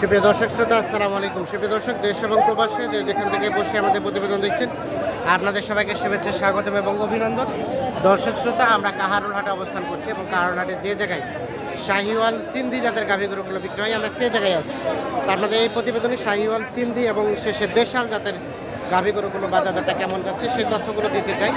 সুপ্রিয় দর্শক, শ্রোতা, আসসালামু আলাইকুম। সুপ্রিয় দর্শক, দেশ এবং প্রবাসে যে যেখান থেকে বসে আমাদের প্রতিবেদন দেখছেন, আপনাদের সবাইকে শুভেচ্ছা, স্বাগতম এবং অভিনন্দন। দর্শক, শ্রোতা, আমরা কাহারুল হাটে অবস্থান করছি এবং কাহারুল হাটে যে জায়গায় শাহিওয়াল সিন্ধি জাতের গাভী গরুগুলো বিক্রি হয়, আমরা সে জায়গায় আছি। আপনাদের এই প্রতিবেদনে শাহিওয়াল সিন্ধি এবং শেষে দেশাল জাতের গাভী গরুগুলো বাজারটা কেমন যাচ্ছে, সেই তথ্যগুলো দিতে চাই।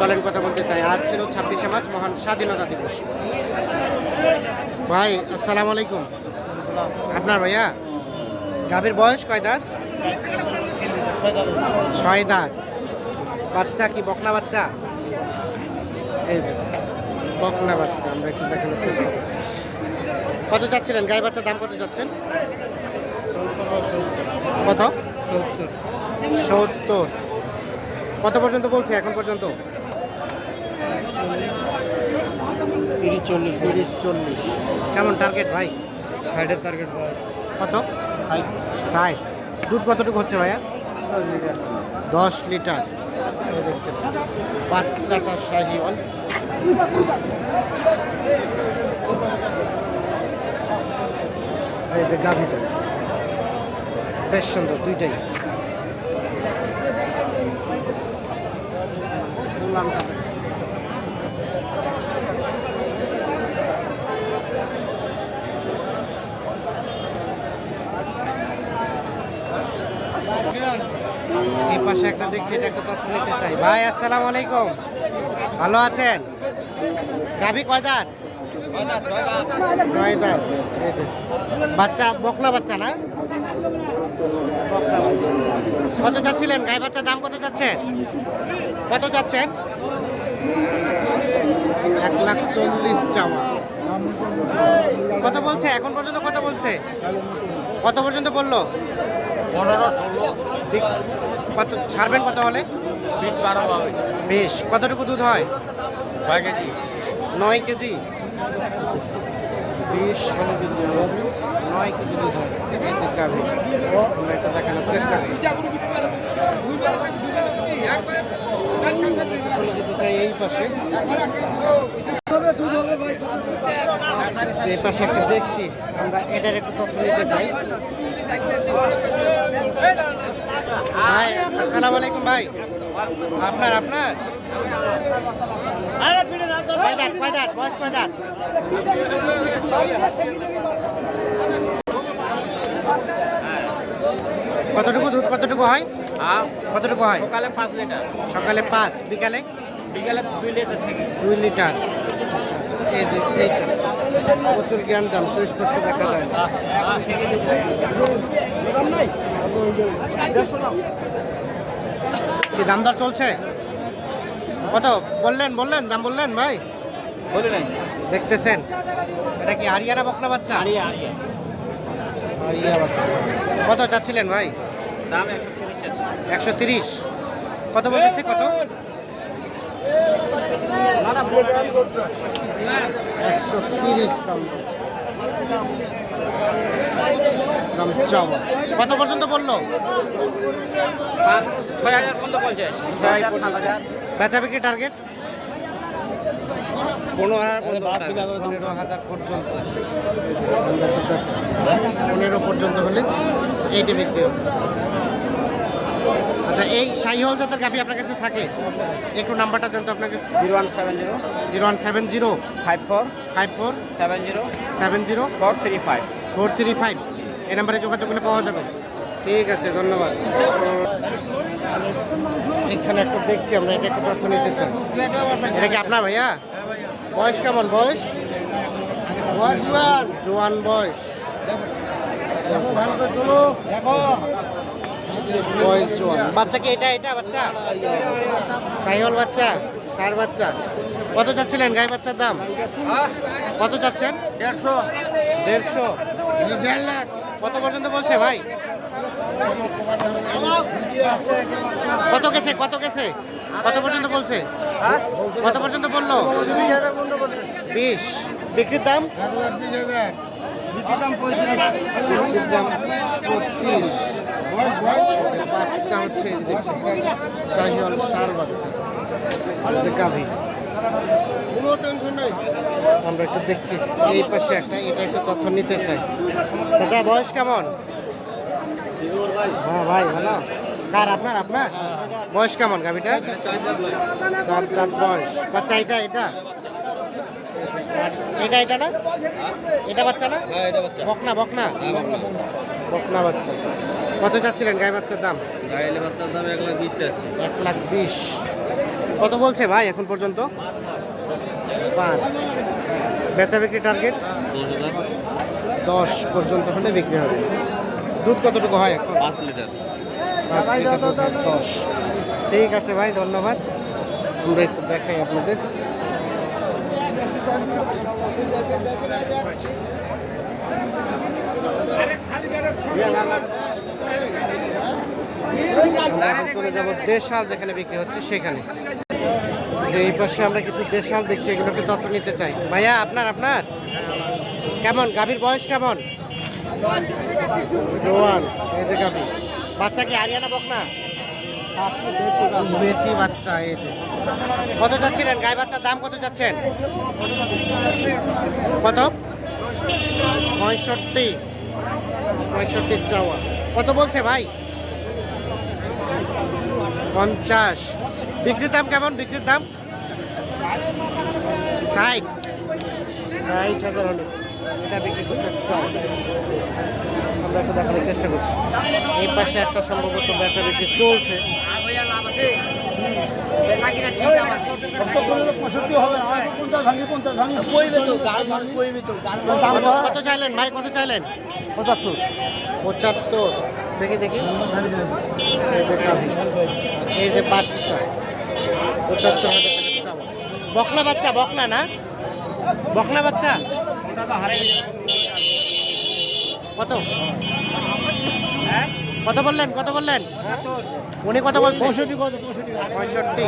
চলেন কথা বলতে চাই। আজ ছিল ছাব্বিশে মার্চ, মহান স্বাধীনতা দিবস। ভাই, আসসালামু আলাইকুম। আপনার ভাইয়া? গাভীর বয়স কয় দাঁত? ছয় দাঁত। বাচ্চা কি বকনা বাচ্চা? এই যে বকনা বাচ্চা আমরা একটু করছি। কত যাচ্ছিলেন গাই বাচ্চার দাম কত যাচ্ছেন কত? সত্তর। কত পর্যন্ত বলছে এখন পর্যন্ত? তিরিশ চল্লিশ। তিরিশ চল্লিশ। কেমন টার্গেট ভাই? সাইডের টার্গেট কত? ষাট। দুধ কতটুকু হচ্ছে ভাইয়া? দশ লিটার। বাচ্চাটা শাহিওয়াল। এই যে গাভিটা। বেশ সুন্দর, দুইটাই। এই পাশে একটা দেখছি এটা একটা তথ্য নিতে চাই। ভাই আসসালামু আলাইকুম। ভালো আছেন? গাভি কয় দাঁত? ছয় দাঁত। বাচ্চা বকলা বাচ্চা না? বকলা বাচ্চা। কত যাচ্ছিলেন গাই বাচ্চার দাম কত যাচ্ছেন কত যাচ্ছেন এক লাখ চল্লিশ চাওয়া। কত বলছে? এখন পর্যন্ত কত বলছে? কত পর্যন্ত বলল? পনেরো ষোলো। ঠিক। কত ছাড়বেন কত হলে? বিশ বারো বেশ। কতটুকু দুধ হয়? ছয় কেজি। নয় কেজি? বিশ হলে দুধ হবে। নয় কেজি দুধ হয়। আমরা এটা দেখানোর চেষ্টা করি। চাই এই পাশে। এই পাশে একটা দেখছি। আমরা এটার একটু তথ্য নিতে চাই। ভাই আসসালামু আলাইকুম ভাই আপনার আপনার কতটুকু দুধ কতটুকু হয় হ্যাঁ কতটুকু হয় সকালে পাঁচ লিটার সকালে পাঁচ বিকালে বিকালে দুই লিটার থেকে দুই লিটার এই যে এইটা প্রচুর জ্ঞান জাম সুস্পষ্ট দেখা যায় না। কি দাম দর চলছে? কত? বললেন বললেন দাম বললেন ভাই। দেখতেছেন। এটা কি আরিয়ানা বকনা বাচ্চা? কত চাচ্ছিলেন ভাই? দাম একশো তিরিশ কত বলতেছে কত? একশো তিরিশ দাম দাম চাওয়া কত পর্যন্ত বলল? ছয় হাজার পর্যন্ত ছয় হাজার সাত হাজার বেচা বিক্রি টার্গেট পনেরো হাজার পনেরো হাজার পর্যন্ত। পনেরো পর্যন্ত হলে এইটি বিক্রি হবে। আচ্ছা এই শাহিহল জাতের গাভি আপনার কাছে থাকে? একটু নাম্বারটা দেন তো আপনাকে। Zero one seven zero. Zero one seven zero. Five four five four seven zero seven zero four three five. Four three five. এই নাম্বারে যোগাযোগ করলে পাওয়া যাবে। ঠিক আছে, ধন্যবাদ। এখানে একটা দেখছি আমরা, এটা একটা তথ্য নিতে চাই। এটা কি আপনার ভাইয়া? বয়স কেমন? বয়স? জোয়ান বয়স। বয়স জোয়ান। বাচ্চা কি এটা এটা বাচ্চা? সাইহল বাচ্চা, সার বাচ্চা। কত চাচ্ছিলেন গাই বাচ্চার দাম? কত চাচ্ছেন? দেড়শো। দেড়শো। দেড় লাখ। কত পর্যন্ত বলছে ভাই? কত গেছে? কত গেছে? কত পর্যন্ত বলছে? কত পর্যন্ত বলল? বিশ বিক্রির দাম? পঁচিশ। বাচ্চা হচ্ছে সার বাচ্চা গাভী। আমরা একটু দেখছি। এই পাশে একটা এটা একটু তথ্য নিতে চাই। চাচা বয়স কেমন? হ্যাঁ ভাই ভালো। কার আপনার আপনার? বয়স কেমন গাভিটা? চার চার বয়স। বাচ্চা এটা এটা? এটা এটা না? এটা বাচ্চা না? হ্যাঁ এটা বাচ্চা। বকনা বকনা? বকনা। বাচ্চা। কত চাচ্ছিলেন গায়ে বাচ্চার দাম? গাইলে বাচ্চার দাম এক লাখ বিশ চাচ্ছি। এক লাখ বিশ। কত বলছে ভাই এখন পর্যন্ত? পাঁচ। বেচা বিক্রি টার্গেট দশ পর্যন্ত হলে বিক্রি হবে। দুধ কতটুকু হয় এখন? পাঁচ লিটার। দশ। ঠিক আছে ভাই ধন্যবাদ। আমরা একটু দেখাই আপনাদের। চলে যাব দেশাল যেখানে বিক্রি হচ্ছে সেখানে। যে এই পাশে আমরা কিছু দেশাল দেখছি, এগুলোকে তথ্য নিতে চাই। ভাইয়া, আপনার আপনার? কেমন? গাভীর বয়স কেমন? জোয়ান, এই যে গাভী। বাচ্চা কি আরিয়ানা বকনা? বেটি বাচ্চা, এই যে। কত যাচ্ছিলেন গায়ে বাচ্চার দাম কত যাচ্ছেন? কত? পঁয়ষট্টি। পঁয়ষট্টি চাওয়া। কত বলছে ভাই? পঞ্চাশ। বিক্রির দাম কেমন? বিক্রির দাম? ষাট। ষাট হাজার হলো। এটা বিক্রি করতে চাই। আমরা একটু দেখানোর চেষ্টা করছি। এই পাশে একটা সম্ভবত বেচা বিক্রি চলছে। কত কত চাইলেন? ভাই কত চাইলেন? পঁচাত্তর। পঁচাত্তর। দেখি দেখি। এই যে গাভী। এই যে বাচ্চা পঁচাত্তর হাজার টাকা চাওয়া বকলা বাচ্চা বকলা না? বকলা বাচ্চা? কত? কত বললেন? কত বললেন? উনি কত বলছেন? পঁয়ষট্টি পঁয়ষট্টি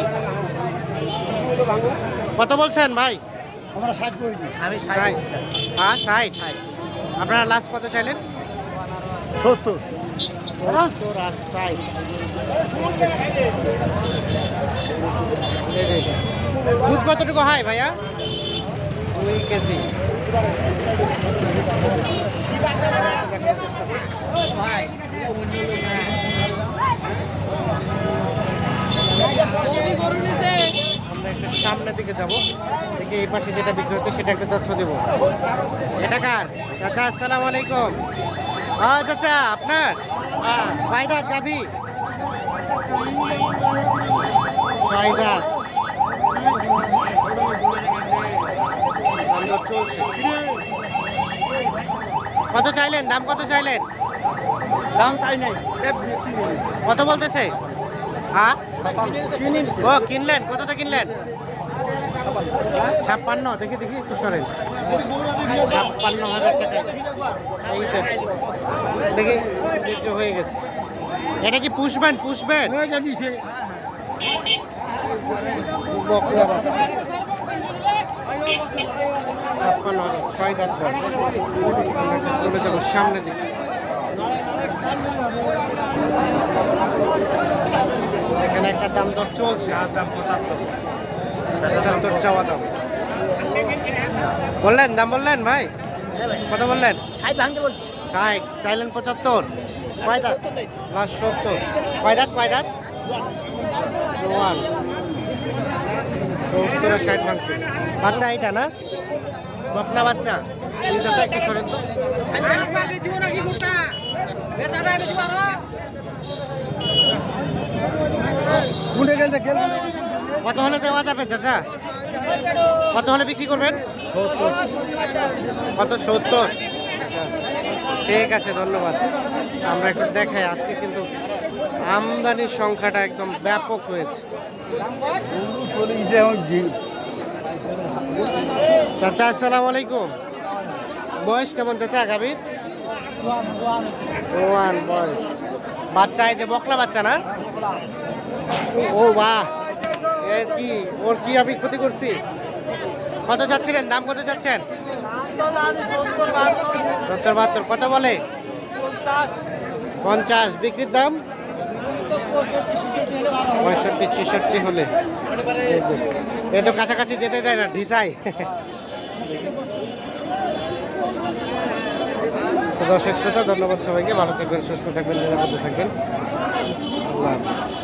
কত বলছেন ভাই? আমরা ষাট করেছি। আমি ষাট। হ্যাঁ ষাট। আপনারা লাস্ট কত চাইলেন? সত্তর। দুধ কতটুকু হয় ভাইয়া? দুই কেজি। সামনের দিকে যাব। দেখি এই পাশে যেটা বিক্রি হচ্ছে, সেটা একটা তথ্য দেবো। এটা কার? চাচা, আসসালামু আলাইকুম। হ্যাঁ চাচা আপনার? ফায়দা গাবি ফায়দা দাম দর চলছে কত চাইলেন? দাম কত চাইলেন? দাম তাই নেই। কত বলতেছে? হ্যাঁ? ও কিনলেন। কতটা কিনলেন? ছাপ্পান্ন দেখি দেখি একটু সরেন। ছাপ্পান্ন হাজার টাকা এইটা দেখি বিক্রি হয়ে গেছে। এটা কি পুষবেন পুষবেন বকলা বাচ্চা। ছাপ্পান্ন হাজার ছয় দাঁত বয়স। আমরা একটু চলে যাব সামনে দিকে। এখানে একটা দাম দর চলছে। আর দাম পঁচাত্তর। পঁচাত্তর চাওয়া দাম। বললেন দাম বললেন ভাই? কত বললেন? ষাট ভাঙতে বলছি। ষাট চাইলেন পঁচাত্তর। কয় দাঁত? লাস্ট সত্তর। কয় দাঁত কয় দাঁত? জোয়ান সত্তর ষাট ভাঙতে। বাচ্চা এইটা না? বকনা বাচ্চা। দাদা একটু সরেন তো। উঠে গেলে গেল। কত হলে দেওয়া যাবে, চাচা? কত হলে বিক্রি করবেন? কত? সত্তর। ঠিক আছে, ধন্যবাদ। আমরা একটু দেখাই, আজকে কিন্তু আমদানির সংখ্যাটা একদম ব্যাপক হয়েছে। চাচা, আসসালাম আলাইকুম। বয়স কেমন, চাচা, গাভীর? বয়স। বাচ্চা, এই যে বকলা বাচ্চা না? ও, বাহ। কি, ওর কি আমি ক্ষতি করছি? কত যাচ্ছিলেন? দাম কত যাচ্ছেন? সত্তর বাহাত্তর, কত বলে? পঞ্চাশ, বিক্রির দাম? পঁয়ষট্টি, ছেষট্টি হলে। এ তো কাছাকাছি যেতে দেয় না, ঢিসাই। দর্শক শ্রোতা, ধন্যবাদ সবাইকে। ভালো থাকবেন, সুস্থ থাকবেন, নিরাপদে থাকবেন। আল্লাহ হাফিজ।